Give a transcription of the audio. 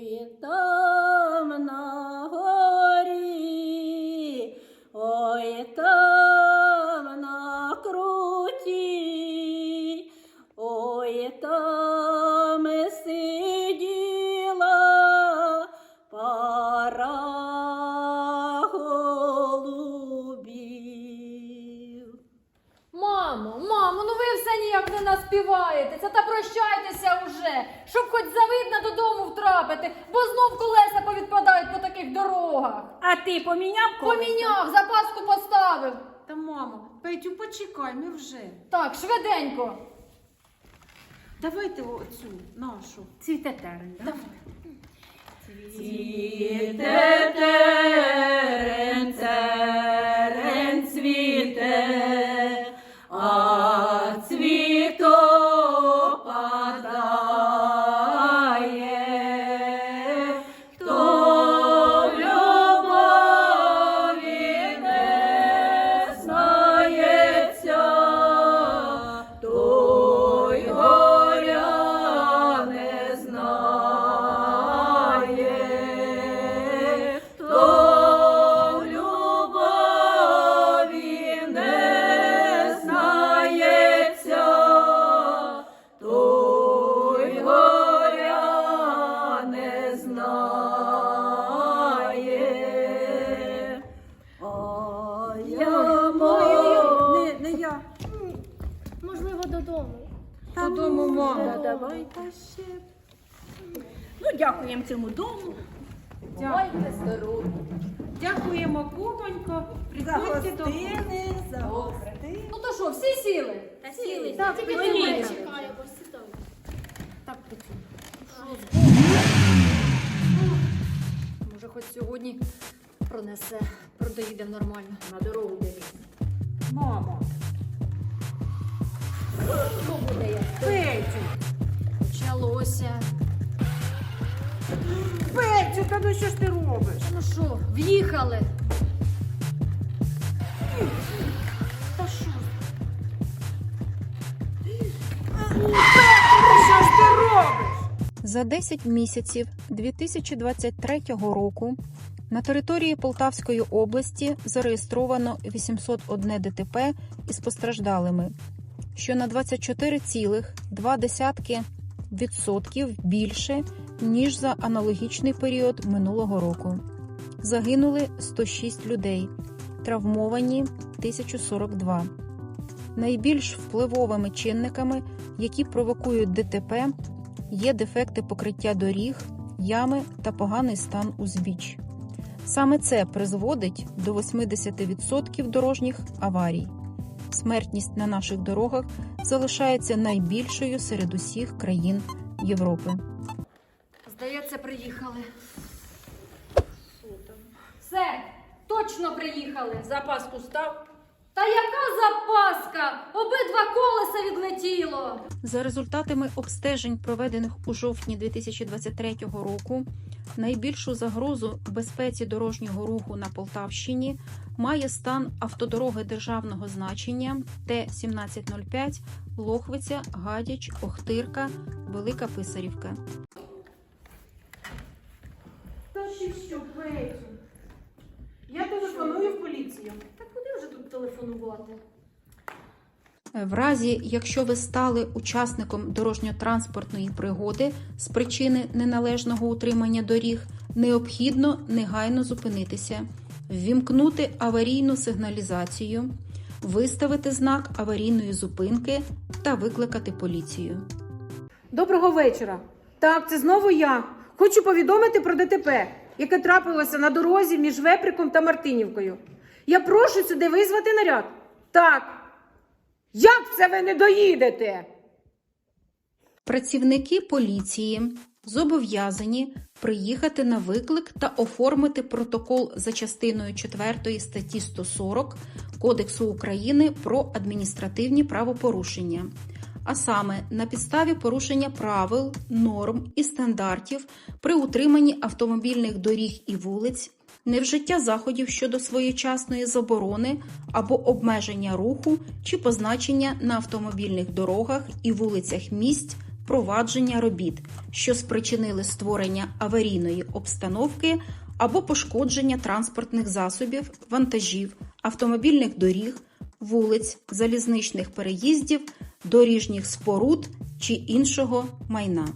Ой, там на горі, ой, там на круті, ой, там сиділа пара голубів. Мамо, мамо, ну ви все ніяк не наспіваєтеся та прощайтеся уже, щоб хоч завидно додому втрапити, бо знов колеса повідпадають по таких дорогах. А ти поміняв колеса? Поміняв, запаску поставив. Та мамо, Петю, почекай, ми вже. Так, швиденько. Давайте оцю нашу. Цвіте терен, да? Цвіте терен, Можливо, додому. Додому, мама. давай. Ну, дякуємо цьому дому. Бувайте здорові. Дякуємо, кумонько. За Приходьте до за гостини. Ну то що, всі сіли? Та сіли. Так, Тільки ми тебе їдемо. чекаємо. сідай. Так, працюй. Може, хоч сьогодні пронесе, продоїдемо нормально. На дорогу дивись. Мама. Почалося. Петю, та ну що ж ти робиш? Ну що, в'їхали. Та що? Петю, що ж ти робиш? За 10 місяців 2023 року на території Полтавської області зареєстровано 801 ДТП із постраждалими, що на 24,2% відсотків більше, ніж за аналогічний період минулого року. Загинули 106 людей, травмовані 1042. Найбільш впливовими чинниками, які провокують ДТП, є дефекти покриття доріг, ями та поганий стан узбіч. Саме це призводить до 80% дорожніх аварій. Смертність на наших дорогах залишається найбільшою серед усіх країн Європи. Здається, приїхали. Все, точно приїхали. Запаску став. Та яка запаска? Обидва колеса відлетіло. За результатами обстежень, проведених у жовтні 2023 року, найбільшу загрозу безпеці дорожнього руху на Полтавщині має стан автодороги державного значення Т-1705 Лохвиця, Гадяч, Охтирка, Велика Писарівка. Та ще що, Петю? Я телефоную в поліцію. Та куди вже тут телефонувати? В разі, якщо ви стали учасником дорожньо-транспортної пригоди з причини неналежного утримання доріг, необхідно негайно зупинитися, ввімкнути аварійну сигналізацію, виставити знак аварійної зупинки та викликати поліцію. Доброго вечора. Так, це знову я. Хочу повідомити про ДТП, яке трапилося на дорозі між Веприком та Мартинівкою. Я прошу сюди визвати наряд. Так. Як це ви не доїдете? Працівники поліції зобов'язані приїхати на виклик та оформити протокол за частиною 4 статті 140 Кодексу України про адміністративні правопорушення, а саме на підставі порушення правил, норм і стандартів при утриманні автомобільних доріг і вулиць, невжиття заходів щодо своєчасної заборони або обмеження руху чи позначення на автомобільних дорогах і вулицях місць впровадження робіт, що спричинили створення аварійної обстановки або пошкодження транспортних засобів, вантажів, автомобільних доріг, вулиць, залізничних переїздів, доріжніх споруд чи іншого майна.